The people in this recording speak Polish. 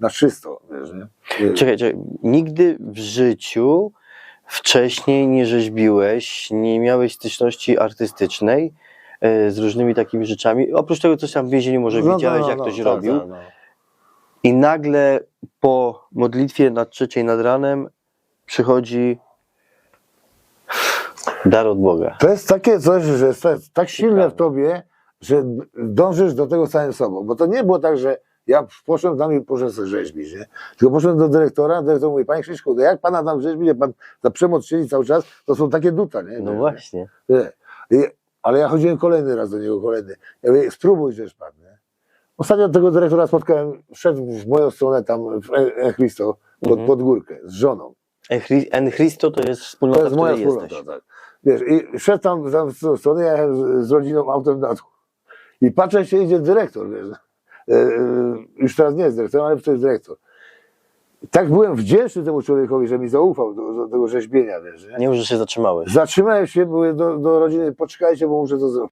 na czysto, wiesz, nie? Czekaj, czekaj. Nigdy w życiu wcześniej nie rzeźbiłeś, nie miałeś styczności artystycznej e, z różnymi takimi rzeczami. Oprócz tego, coś tam w więzieniu może no, widziałeś, no, jak no, ktoś tak, robił. tak, no. I nagle po modlitwie nad trzeciej nad ranem przychodzi dar od Boga. To jest takie coś, że jest tak- silne w tobie, że dążysz do tego całym sobą. Bo to nie było tak, że ja poszedłem tam i poszedłem sobie rzeźbić, nie? Tylko poszedłem do dyrektora, dyrektor mówi, panie Krzyśku, jak pana tam rzeźbi, jak pan za przemoc siedzi cały czas, to są takie duta, nie? No Wiesz, właśnie. nie? I, ale ja chodziłem kolejny raz do niego, kolejny. Ja mówię, spróbuj żeż pan, nie? Ostatnio tego dyrektora spotkałem, szedł w moją stronę tam w E- E Christo, pod, Mhm. pod górkę, z żoną. En Chri- En Christo to jest wspólnota, To jest moja wspólnota, jesteś. tak. Wiesz, i szedł tam, tam w tą stronę, ja jechałem z, z rodziną autem na dół. I patrzę, się idzie dyrektor, wiesz. E, e, już teraz nie jest dyrektorem, ale to jest dyrektor. Tak byłem wdzięczny temu człowiekowi, że mi zaufał do, do tego rzeźbienia, wiesz. Nie? Nie już, że się zatrzymałeś. Zatrzymałem się, mówię do, do rodziny, poczekajcie, bo muszę to zrobić.